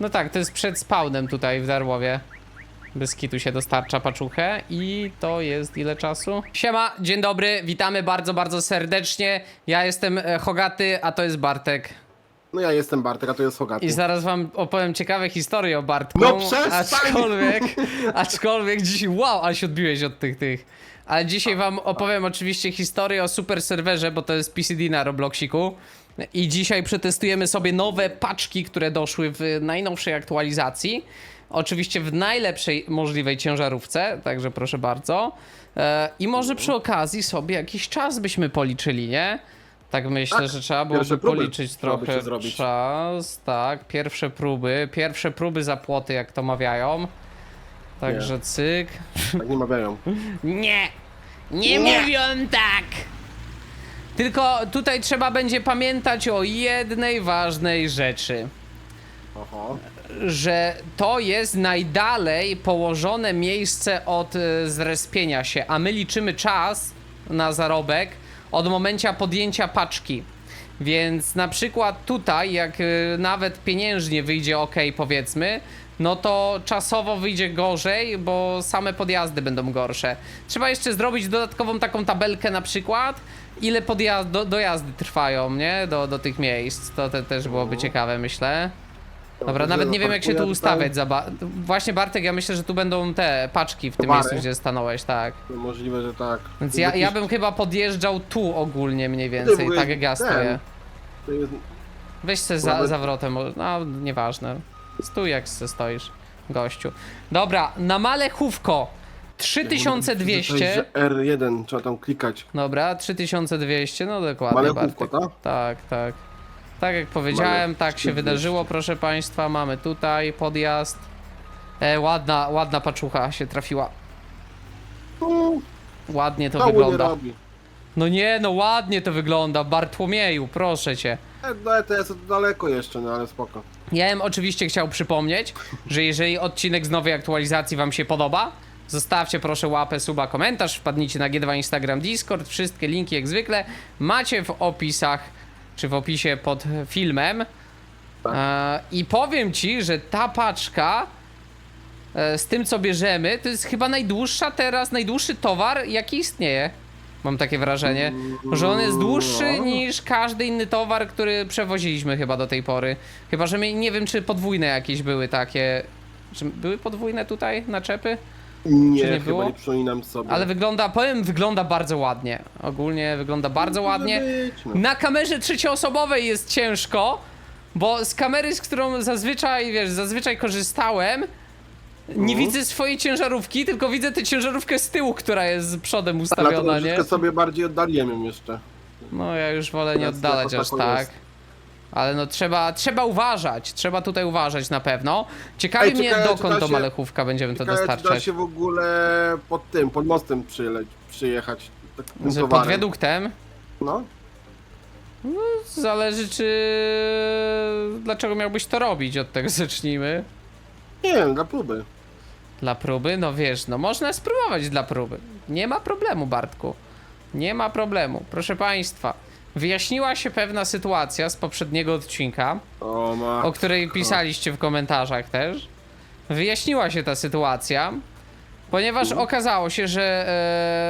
No tak, to jest przed spawnem tutaj w Darłowie. Bez kitu się dostarcza paczuchę i to jest ile czasu? Siema, dzień dobry, witamy bardzo, bardzo serdecznie. Ja jestem e, Hogaty, a to jest Bartek. No ja jestem Bartek, a to jest Hogaty. I zaraz wam opowiem ciekawe historie o Bartku. No przestań! Aczkolwiek, aczkolwiek dzisiaj, wow, ale się odbiłeś od tych, tych. Ale dzisiaj wam opowiem oczywiście historię o super serwerze, bo to jest PCD na Robloxiku. I dzisiaj przetestujemy sobie nowe paczki, które doszły w najnowszej aktualizacji. Oczywiście w najlepszej możliwej ciężarówce, także proszę bardzo. E, I może przy okazji sobie jakiś czas byśmy policzyli, nie? Tak myślę, Tak, że trzeba byłoby pierwsze próby policzyć trzeba by trochę się zrobić. czas. Tak, pierwsze próby. Pierwsze próby za płoty, jak to mawiają. Także cyk. Tak nie mawiają. Nie! Nie, Nie. mówią tak! Tylko tutaj trzeba będzie pamiętać o jednej ważnej rzeczy. Oho. Że to jest najdalej położone miejsce od e, zrespienia się, a my liczymy czas na zarobek od momencia podjęcia paczki. Więc na przykład tutaj, jak e, nawet pieniężnie wyjdzie ok, powiedzmy, no to czasowo wyjdzie gorzej, bo same podjazdy będą gorsze. Trzeba jeszcze zrobić dodatkową taką tabelkę na przykład, ile podjazd, do, dojazdy trwają, nie? Do, do tych miejsc. To te, też byłoby ciekawe, myślę. Dobra, nawet nie wiem jak się tu ustawiać. Za ba- Właśnie Bartek, ja myślę, że tu będą te paczki w tym Towary. miejscu, gdzie stanąłeś, tak. tutaj. Możliwe, że tak. Więc ja, ja bym chyba podjeżdżał tu ogólnie mniej więcej, tak jak ja ten. stoję. To jest... Weź se za, Nawet- zawrotem, no nieważne. Stój jak se stoisz, gościu. Dobra, na Malechówko 3200. Że R1 trzeba tam klikać. Dobra, 3200, no dokładnie Malechówko, Bartek. tak? Tak, tak. Tak jak powiedziałem, tak się 3200. wydarzyło, proszę państwa. Mamy tutaj podjazd. E, ładna, ładna paczucha się trafiła. No, Ładnie to to nie wygląda. robi. No nie, no ładnie to wygląda. Bartłomieju, proszę cię. E, No to jest daleko jeszcze, no ale spoko. Ja bym oczywiście chciał przypomnieć, że jeżeli odcinek z nowej aktualizacji wam się podoba, zostawcie proszę łapę, suba, komentarz, wpadnijcie na G2 Instagram, Discord, wszystkie linki jak zwykle macie w opisach, czy w opisie pod filmem. Tak. E, I powiem ci, że ta paczka e, z tym co bierzemy, to jest chyba najdłuższa teraz, najdłuższy towar jaki istnieje. Mam takie wrażenie, że on jest dłuższy No. niż każdy inny towar, który przewoziliśmy chyba do tej pory. Chyba, że my, nie wiem, czy podwójne jakieś były takie. Czy były podwójne tutaj naczepy? Nie, Czy nie chyba było? nie przypominam sobie. Ale wygląda, powiem, wygląda bardzo ładnie. Ogólnie wygląda bardzo Może ładnie. być, no. Na kamerze trzecioosobowej jest ciężko, bo z kamery, z którą zazwyczaj, wiesz, zazwyczaj korzystałem, nie Mhm. widzę swojej ciężarówki, tylko widzę tę ciężarówkę z tyłu, która jest z przodem Ale to ustawiona, nie? troszeczkę sobie bardziej oddaliłem ją jeszcze. No ja już wolę nie Teraz oddalać jako aż tak. jest. Ale no trzeba, trzeba uważać, trzeba tutaj uważać na pewno. Ciekawi Ej, mnie ciekawe, czy dokąd da do się- Malechówka będziemy to Ciekawe, czy da dostarczać. się w ogóle pod tym, pod mostem przyle, przyjechać. Tak, tym pod towarem. wiaduktem? No. Zależy czy... Dlaczego miałbyś to robić? Od tego zacznijmy. Nie wiem, dla próby. Dla próby? No wiesz, no można spróbować dla próby. Nie ma problemu, Bartku. Nie ma problemu. Proszę Państwa, wyjaśniła się pewna sytuacja z poprzedniego odcinka, O ma. o której pisaliście w komentarzach też. Wyjaśniła się ta sytuacja, ponieważ okazało się, że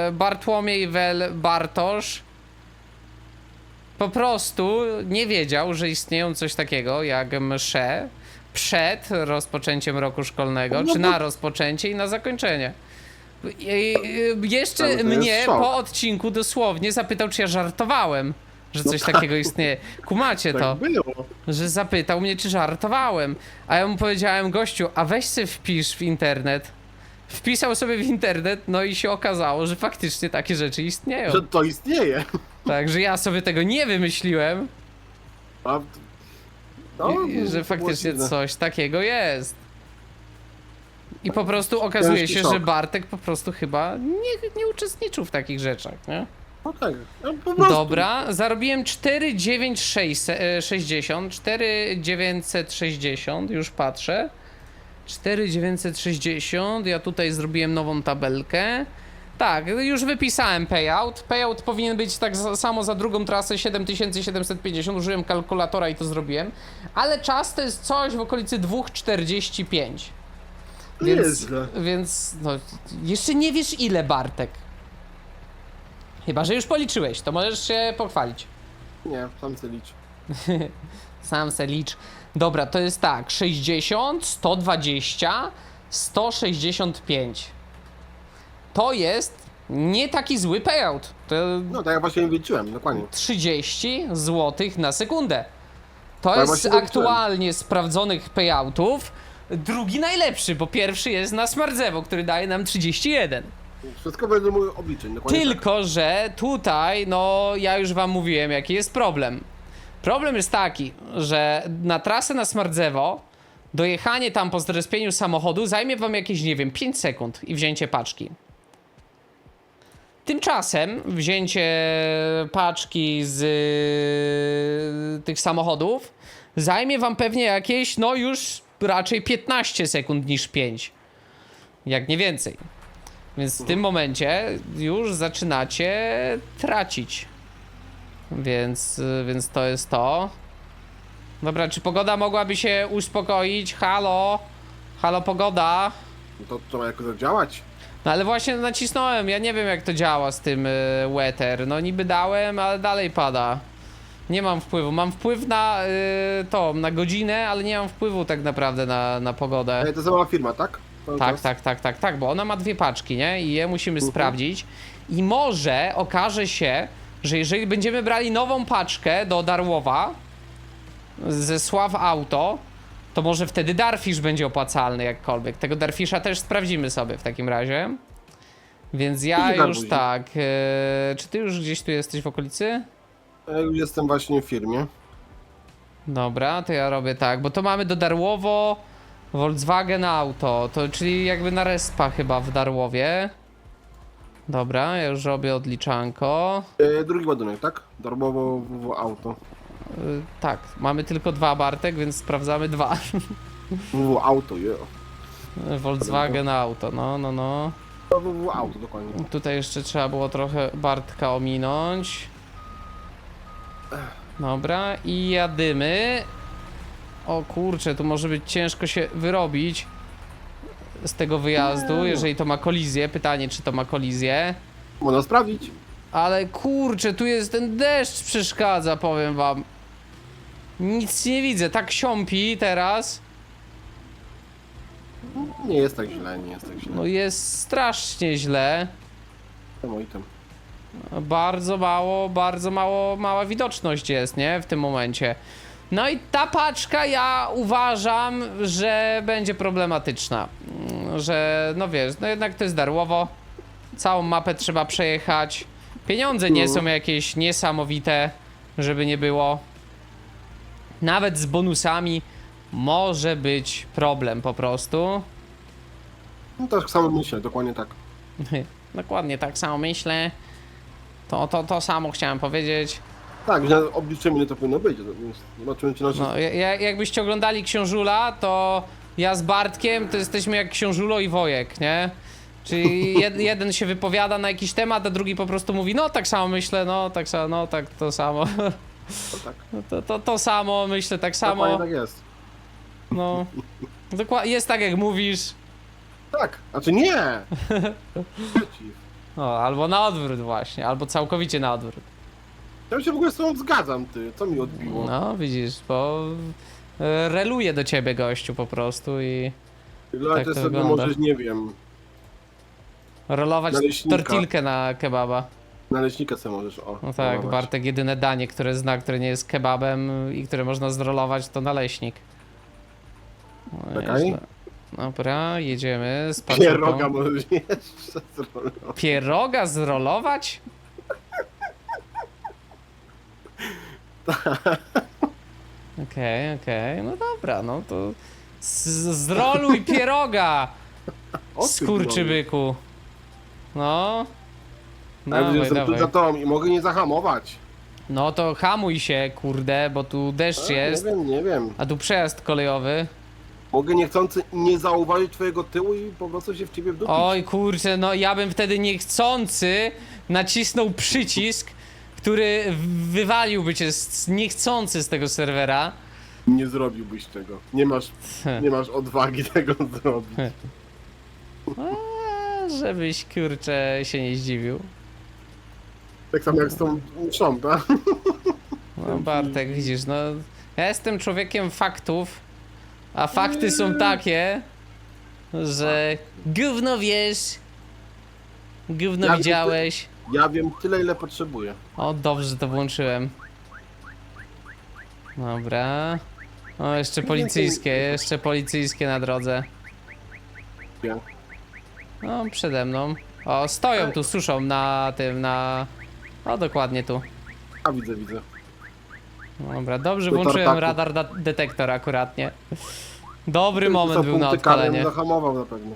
e, Bartłomiej Wel Bartosz po prostu nie wiedział, że istnieją coś takiego jak msze przed rozpoczęciem roku szkolnego, No czy na rozpoczęcie i na zakończenie. I, jeszcze to jest mnie po odcinku dosłownie zapytał, czy ja żartowałem, że coś takiego istnieje. Kumacie tak to że zapytał mnie, czy żartowałem. A ja mu powiedziałem, gościu, a weź sobie wpisz w internet. Wpisał sobie w internet, no i się okazało, że faktycznie takie rzeczy istnieją. Że to istnieje. Także ja sobie tego nie wymyśliłem, A, i, to że było faktycznie dziwne. coś takiego jest. I po prostu okazuje Ciężki się, szok. że Bartek po prostu chyba nie, nie uczestniczył w takich rzeczach, nie? No tak, no, po prostu. Dobra, zarobiłem 49660, 4960, już patrzę. 4960, ja tutaj zrobiłem nową tabelkę. Tak, już wypisałem payout. Payout powinien być tak samo za drugą trasę 7750. Użyłem kalkulatora i to zrobiłem. Ale czas to jest coś w okolicy 2,45. Nie Więc, więc no, jeszcze nie wiesz ile, Bartek. Chyba, że już policzyłeś, to możesz się pochwalić. Nie, sam se licz. Sam se licz. Dobra, to jest tak, 60, 120, 165. To jest nie taki zły payout. To No tak jak właśnie liczyłem, dokładnie. 30 zł na sekundę. To Tak jest właśnie liczyłem. aktualnie sprawdzonych payoutów drugi najlepszy, bo pierwszy jest na Smartzewo, który daje nam 31. Wszystko wedle moich obliczeń, dokładnie tak. Tylko, że tutaj, no ja już wam mówiłem, jaki jest problem. Problem jest taki, że na trasę na Smartzewo dojechanie tam po zrespieniu samochodu zajmie wam jakieś, nie wiem, 5 sekund i wzięcie paczki. Tymczasem wzięcie paczki z y, tych samochodów zajmie wam pewnie jakieś, no już raczej 15 sekund niż 5. Jak nie więcej. Więc w tym momencie już zaczynacie tracić. Więc, y, więc to jest to. Dobra, czy pogoda mogłaby się uspokoić? Halo? Halo, pogoda? No To trzeba jakoś zadziałać. No ale właśnie nacisnąłem, ja nie wiem jak to działa z tym y, weather. No niby dałem, ale dalej pada. Nie mam wpływu. Mam wpływ na y, to, na godzinę, ale nie mam wpływu tak naprawdę na, na pogodę. Ej, to sama firma, tak? Cały Tak, czas? tak, tak, tak, tak, bo ona ma dwie paczki, nie? I je musimy sprawdzić. I może okaże się, że jeżeli będziemy brali nową paczkę do Darłowa ze Sław Auto, to może wtedy Darfish będzie opłacalny jakkolwiek. Tego Darfisha też sprawdzimy sobie w takim razie. Więc ja już tak. E, czy ty już gdzieś tu jesteś w okolicy? Ja już jestem właśnie w firmie. Dobra, to ja robię tak, bo to mamy do Darłowo Volkswagen Auto, to czyli jakby na respa chyba w Darłowie. Dobra, ja już robię odliczanko. E, drugi ładunek, tak? Darmowo w auto. Y, tak, mamy tylko dwa Bartek, więc sprawdzamy dwa. WW auto, yeah. Volkswagen Auto, no, no, no. To WW auto, dokładnie. Tutaj jeszcze trzeba było trochę Bartka ominąć. Dobra, i jadymy. O kurczę, tu może być ciężko się wyrobić z tego wyjazdu, jeżeli to ma kolizję. Pytanie, czy to ma kolizję. Można sprawdzić. Ale kurczę, tu jest ten deszcz przeszkadza, powiem wam. Nic nie widzę, tak siąpi teraz. Nie jest tak źle, nie jest tak źle. No jest strasznie źle. No i tam. Bardzo mało, bardzo mało, mała widoczność jest, nie? W tym momencie. No i ta paczka ja uważam, że będzie problematyczna. Mm, Że, no wiesz, no jednak to jest darłowo. Całą mapę trzeba przejechać. Pieniądze nie No. są jakieś niesamowite, żeby nie było. Nawet z bonusami może być problem po prostu. No tak samo myślę, dokładnie tak. Dokładnie tak samo myślę. To, to, to samo chciałem powiedzieć. Tak, że obliczymy ile to powinno być. więc Zobaczymy czy nasze... No, ja- ja, jakbyście oglądali Książula, to ja z Bartkiem to jesteśmy jak Książulo i Wojek, nie? Czyli jed, jeden się wypowiada na jakiś temat, a drugi po prostu mówi, no tak samo myślę, no tak samo, no tak to samo. To tak. No, to, to, to samo, myślę tak samo. Dokładnie tak jest. No. Dokładnie, jest tak jak mówisz. Tak, znaczy nie! Przeciw. No, albo na odwrót właśnie, albo całkowicie na odwrót. Ja się w ogóle z tobą zgadzam, ty. Co mi odbiło? No, widzisz, bo e, reluje do ciebie gościu po prostu i Ale tak to to sobie wygląda. możesz, nie wiem, rolować Naleśnika. tortilkę na kebaba. Naleśnika sobie możesz, o. No tak. Bartek jedyne danie, które zna, które nie jest kebabem i które można zrolować, to naleśnik. No, Czekaj. nieźle. Dobra, jedziemy z Pieroga możesz jeszcze zrobić. Pieroga zrolować? Okej, okej, no dobra, no to z- zroluj pieroga, O, ty skurczybyku. No. Dawaj, jestem tu dawaj. za tobą i mogę nie zahamować. No to hamuj się, kurde, bo tu deszcz A, jest, Nie wiem, nie wiem. a tu przejazd kolejowy. Mogę niechcący nie zauważyć twojego tyłu i po prostu się w ciebie wdupić. Oj kurczę, no ja bym wtedy niechcący nacisnął przycisk, który wywaliłby cię z, niechcący z tego serwera. Nie zrobiłbyś tego. Nie masz, nie masz odwagi tego zrobić. A, żebyś kurczę się nie zdziwił. Tak samo jak z tą mszą, tak? No Bartek, widzisz, no ja jestem człowiekiem faktów, a fakty są takie, że gówno wiesz, gówno Ja widziałeś. Ja wiem tyle, ile potrzebuję. O, dobrze, że to włączyłem. Dobra. O, jeszcze policyjskie, jeszcze policyjskie na drodze. No, przede mną. O, stoją tu, suszą na tym, na... O, dokładnie tu. A widzę, widzę. Dobra, dobrze włączyłem tartaku. radar da- detektor akuratnie. Dobry moment był na punkty karne, odpalenie. Zahamował na pewno.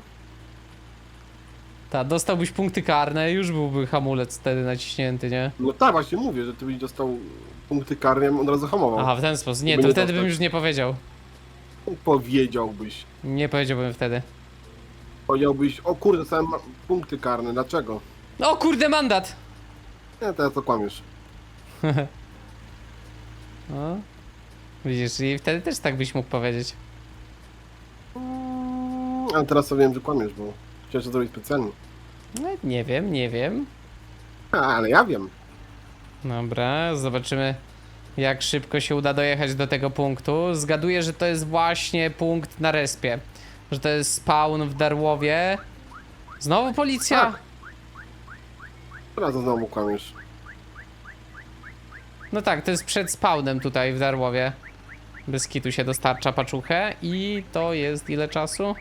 Ta, dostałbyś punkty karne, już byłby hamulec wtedy naciśnięty, nie? No tak, właśnie mówię, że ty byś dostał punkty karne, ja bym od razu hamował. Aha, w ten sposób. Nie, to nie wtedy bym dostać. już nie powiedział. Powiedziałbyś. Nie powiedziałbym wtedy. Powiedziałbyś, o kurde, dostałem ma- punkty karne, dlaczego? O kurde, mandat! Nie, teraz to kłamiesz. O. Widzisz, i wtedy też tak byś mógł powiedzieć. Mm, Ale teraz to wiem, że kłamiesz, bo chciałem to zrobić specjalnie. No, nie wiem, nie wiem. A, ale ja wiem. Dobra, zobaczymy jak szybko się uda dojechać do tego punktu. Zgaduję, że to jest właśnie punkt na respie. Że to jest spawn w Darłowie. Znowu policja? Tak. Teraz znowu kłamiesz. No tak, to jest przed spawnem tutaj w Darłowie. Bez kitu się dostarcza paczuchę i to jest ile czasu?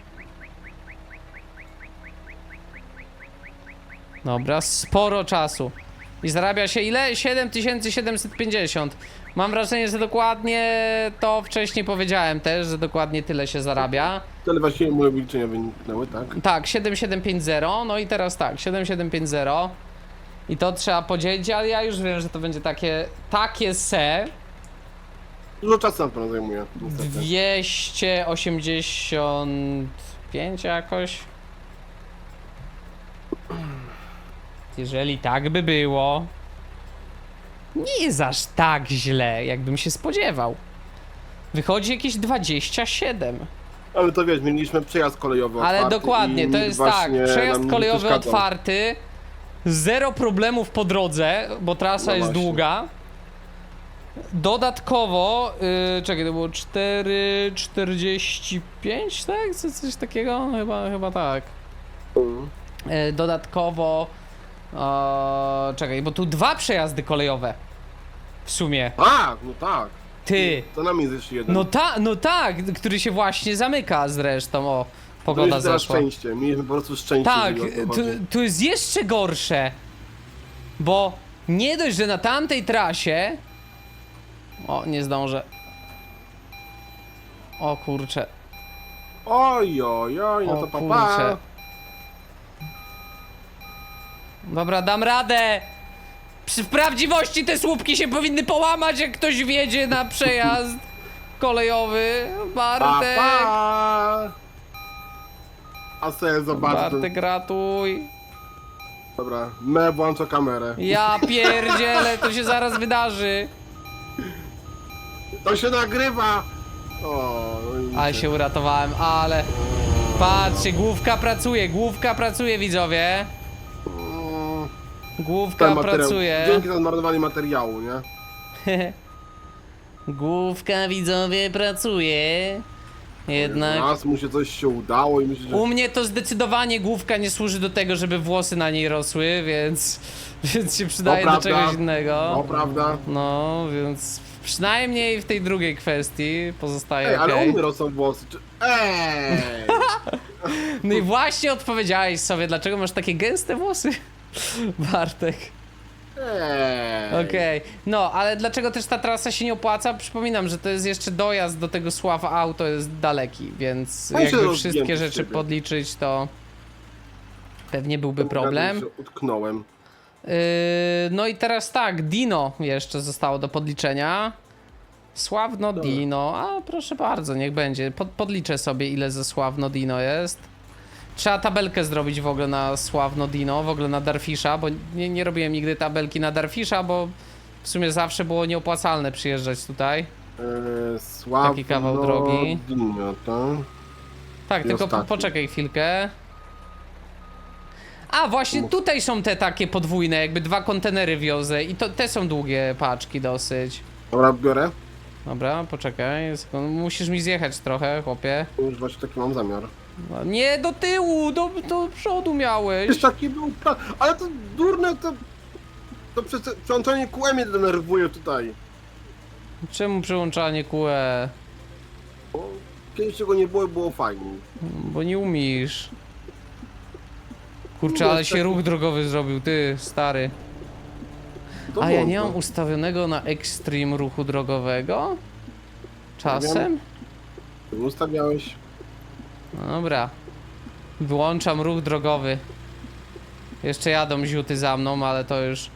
Dobra, sporo czasu. I zarabia się ile? 7750. Mam wrażenie, że dokładnie to wcześniej powiedziałem też, że dokładnie tyle się zarabia. Tyle właściwie moje obliczenia wyniknęły, tak? Tak, 7750, no i teraz tak, 7750. I to trzeba podzielić, ale ja już wiem, że to będzie takie, takie se. Dużo czasu na pewno zajmuje. niestety. 285 jakoś. Jeżeli tak by było, nie jest aż tak źle, jakbym się spodziewał. Wychodzi jakieś 27. Ale to wiesz, mieliśmy przejazd kolejowy Ale otwarty dokładnie, i to jest tak, właśnie przejazd nam nie kolejowy przeszkadzał. otwarty, zero problemów po drodze, bo trasa No jest właśnie. długa. Dodatkowo, yy, czekaj, to było 4,45, tak? Co, coś takiego? Chyba, chyba tak. Mm. Yy, dodatkowo, czekaj, bo tu dwa przejazdy kolejowe w sumie. Tak, no tak. Ty, To nam jest jeszcze jeden. no, ta, no tak, który się właśnie zamyka zresztą, o, pogoda jest teraz zeszła. szczęście. Mieliśmy po prostu szczęście. Tak, jeżeli o to tu, chodzi. tu jest jeszcze gorsze, bo nie dość, że na tamtej trasie... O, nie zdążę. O kurczę, Oj, oj, oj, no o to papa. kurczę. Dobra, dam radę! Przy- W prawdziwości te słupki się powinny połamać, jak ktoś wiedzie na przejazd kolejowy. Pa, Bartek! pa. A sobie zobacz. Bartek, ratuj! Dobra, me włączę kamerę. Ja pierdzielę, to się zaraz wydarzy. To się nagrywa! O, no i Ale się uratowałem, ale... Patrzcie, główka pracuje, główka pracuje, widzowie. Mm, Główka ten materiał. pracuje. Dzięki za zmarnowanie materiału, nie? Główka, widzowie, pracuje. Jednak... Raz mu się coś się udało i myślę, że... U mnie to zdecydowanie główka nie służy do tego, żeby włosy na niej rosły, więc... Więc się przydaje do prawda. czegoś innego. No, prawda? No, więc przynajmniej w tej drugiej kwestii pozostaje Ej, ale okej. u mnie rosną włosy. Czy... Ej! No i właśnie odpowiedziałeś sobie, dlaczego masz takie gęste włosy, Bartek. Ej! Okej, no ale dlaczego też ta trasa się nie opłaca? Przypominam, że to jest jeszcze dojazd do tego Sława Auto jest daleki, więc No i się jakby rozbiłem wszystkie przez rzeczy ciebie. podliczyć, to pewnie byłby problem. Że utknąłem. Yy, no i teraz tak, Dino jeszcze zostało do podliczenia. Sławno. Dino, a proszę bardzo, niech będzie. Pod, podliczę sobie ile ze Sławno Dino jest. Trzeba tabelkę zrobić w ogóle na Sławno Dino, w ogóle na Darfisza, bo nie, nie robiłem nigdy tabelki na Darfisza, bo w sumie zawsze było nieopłacalne przyjeżdżać tutaj. E, Sławno Taki kawał drogi. Dinio, to. Tak, I tylko po, ostatni. poczekaj chwilkę. A, właśnie tutaj są te takie podwójne, jakby dwa kontenery wiozę i to te są długie paczki dosyć. Dobra, biorę. Dobra, poczekaj, sekund- musisz mi zjechać trochę, chłopie. Już właśnie taki mam zamiar. No, Nie, do tyłu, do, do przodu miałeś. Jest taki był plan. Ale to durne to. To przełączanie kółem mnie denerwuje tutaj. Czemu przełączanie QE? Bo kiedyś czego nie było, było fajnie. Bo nie umiesz. Kurczę, ale się ruch drogowy zrobił, ty, stary. To A ja nie mam ustawionego na extreme ruchu drogowego? Czasem? Ty Ustawiałeś. No Dobra. Wyłączam ruch drogowy. Jeszcze jadą ziuty za mną, ale to już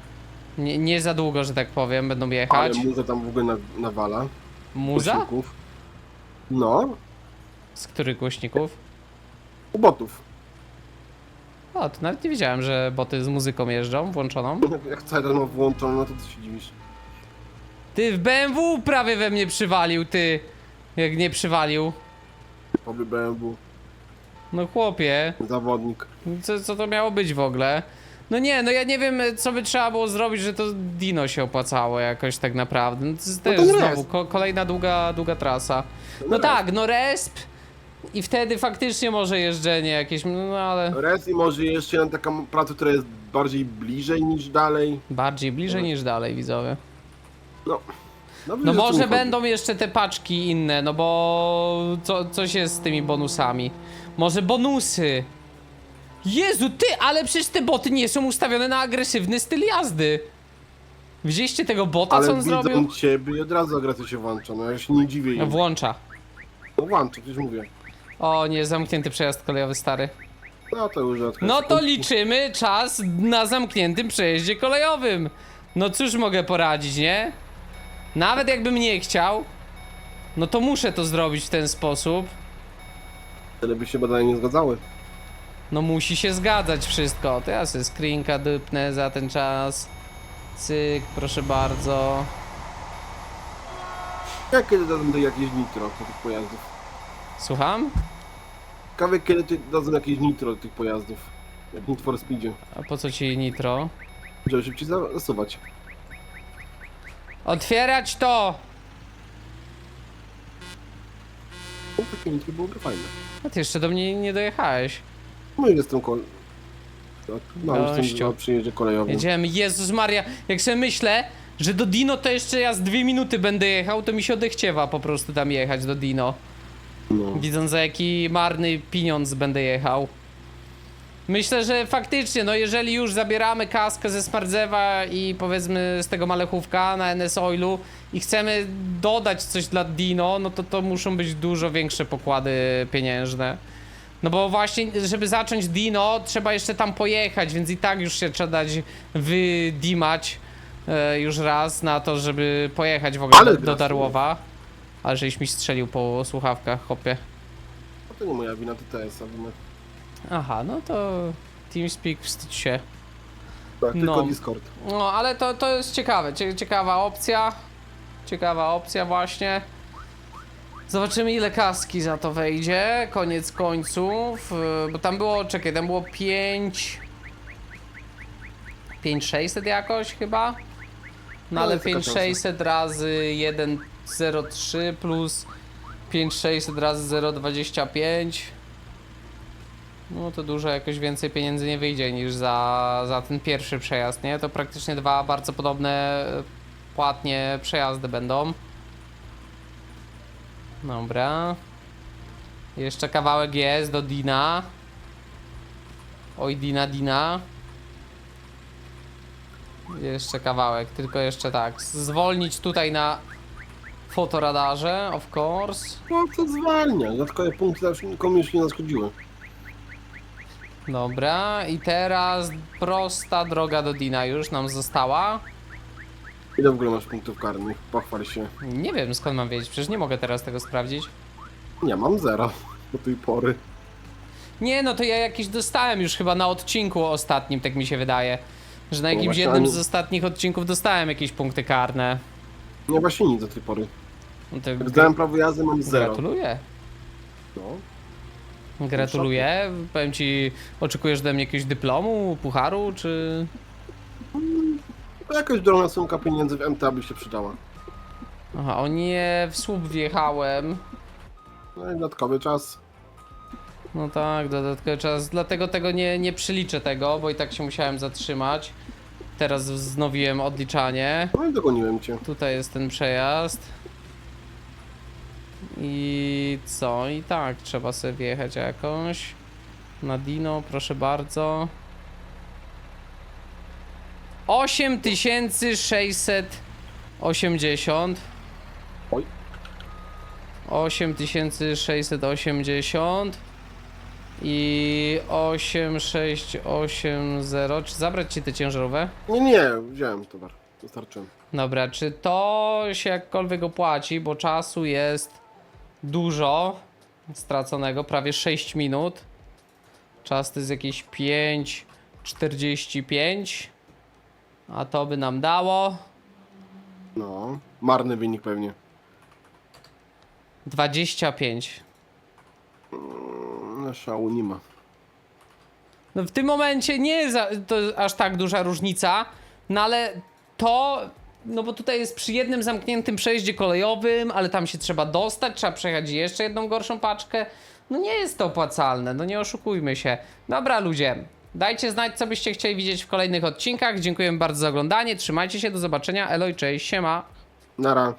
nie, nie za długo, że tak powiem, będą Ale jechać. muza tam w ogóle na, nawala. Muza? Głośników. No, Z których głośników? u botów. O, to nawet nie wiedziałem, że boty z muzyką jeżdżą, włączoną. Jak cały czas mam włączone, no to ty się dziwisz. Ty w BMW prawie we mnie przywalił, ty. Jak nie przywalił. Poby BMW, No chłopie, zawodnik. co, co to miało być w ogóle? No nie, no ja nie wiem, co by trzeba było zrobić, że to Dino się opłacało jakoś tak naprawdę. No to jest No też znowu ko kolejna długa, długa trasa. No resp. tak, no resp i wtedy faktycznie może jeżdżenie jakieś, no ale Res i może jeszcze jedna taka praca, która jest bardziej bliżej niż dalej. bardziej bliżej niż dalej, widzowie. No, no, No może chodzi. będą jeszcze te paczki inne, no bo co, coś jest z tymi bonusami. Może bonusy. Jezu, ty, ale przecież te boty nie są ustawione na agresywny styl jazdy. Widzieliście tego bota, co Ale on widzą zrobił? ciebie i od razu agresja się włącza, no ja się nie dziwię im. Włącza. No włącza, przecież mówię. O nie, zamknięty przejazd kolejowy stary. No to już rzadko. No to liczymy czas na zamkniętym przejeździe kolejowym. No cóż mogę poradzić, nie? Nawet jakbym nie chciał, no to muszę to zrobić w ten sposób. Tyle by się badania nie zgadzały. No musi się zgadzać wszystko. To ja sobie screenka dypnę za ten czas. Cyk, proszę bardzo. Jak kiedy dadzą to jakieś nitro do tych pojazdów? Słucham? Ciekawe kiedy ty dadzą jakieś nitro do tych pojazdów. Jak Need for Speedzie. A po co ci nitro? Żeby szybciej za- zasuwać. Otwierać to! No nitro byłoby fajne. A ty jeszcze do mnie nie dojechałeś. No i jestem kol... Tak, no Gościu. jestem na przyjeździe kolejowym. Jedziemy, Jezus Maria, jak sobie myślę, że do Dino to jeszcze ja z dwie minuty będę jechał, to mi się odechciewa po prostu tam jechać do Dino. No. Widząc za jaki marny pieniądz będę jechał. Myślę, że faktycznie, no jeżeli już zabieramy kaskę ze Smardzewa i powiedzmy z tego malechówka na NS Oilu i chcemy dodać coś dla Dino, no to to muszą być dużo większe pokłady pieniężne. No bo właśnie, żeby zacząć Dino, trzeba jeszcze tam pojechać, więc i tak już się trzeba dać wydimać e, już raz na to, żeby pojechać w ogóle Ale do, Darłowa. Ale żeś mi strzelił po słuchawkach, hopie. No to nie moja wina, to TS-a. Aha, no to TeamSpeak wstydź się. Tak, tylko No. Discord. No, ale to, to jest ciekawe, cie, ciekawa opcja. Ciekawa opcja właśnie. Zobaczymy ile kaski za to wejdzie, koniec końców, yy, bo tam było, czekaj, tam było 5... 5600 jakoś chyba? No ale Ale taka 5600 razy 1,03 plus 5600 razy 0,25 no to dużo jakoś więcej pieniędzy nie wyjdzie niż za, za ten pierwszy przejazd, nie? To praktycznie dwa bardzo podobne e, płatnie przejazdy będą. Dobra. Jeszcze kawałek jest do Dina. Oj, Dina, Dina. Jeszcze kawałek, tylko jeszcze tak. Zwolnić tutaj na fotoradarze, of course. No to zwalnia, dodatkowe punkty już nie zaszkodziły. Dobra, i teraz prosta droga do Dina już nam została. Ile w ogóle masz punktów karnych? Pochwal się. Nie wiem skąd mam wiedzieć, przecież nie mogę teraz tego sprawdzić. Nie, mam zero do tej pory. Nie, no to ja jakiś dostałem już chyba na odcinku ostatnim, tak mi się wydaje. Że na No jakimś właśnie, jednym z ostatnich odcinków dostałem jakieś punkty karne. Nie, właśnie nic do tej pory. No to Jak zdałem prawo jazdy, mam zero. gratuluję. No. Gratuluję. Powiem ci, oczekujesz ode mnie jakiegoś dyplomu, pucharu, czy... To jakaś drobna sumka pieniędzy w MTA by się przydała. Aha, o nie, w słup wjechałem. No i dodatkowy czas. No tak, dodatkowy czas. Dlatego tego nie, nie przyliczę tego, bo i tak się musiałem zatrzymać. Teraz wznowiłem odliczanie. No i dogoniłem cię. Tutaj jest ten przejazd. I co? I tak, trzeba sobie wjechać jakoś. Na Dino, proszę bardzo. 8680. Oj. 8680 i 8680. Czy zabrać ci te ciężarówkę? Nie, nie, wziąłem towar. Dostarczyłem. Dobra, czy to się jakkolwiek opłaci, bo czasu jest dużo straconego, prawie 6 minut. Czas to jest jakieś 5,45. A to by nam dało No, marny wynik pewnie. 25. No, szału nie ma. No w tym momencie nie jest za- to aż tak duża różnica, no ale to, no bo tutaj jest przy jednym zamkniętym przejeździe kolejowym, ale tam się trzeba dostać, trzeba przejechać jeszcze jedną gorszą paczkę. No nie jest to opłacalne, no nie oszukujmy się. Dobra ludzie, dajcie znać co byście chcieli widzieć w kolejnych odcinkach. Dziękuję bardzo za oglądanie, trzymajcie się, do zobaczenia, elo cześć, siema. Nara.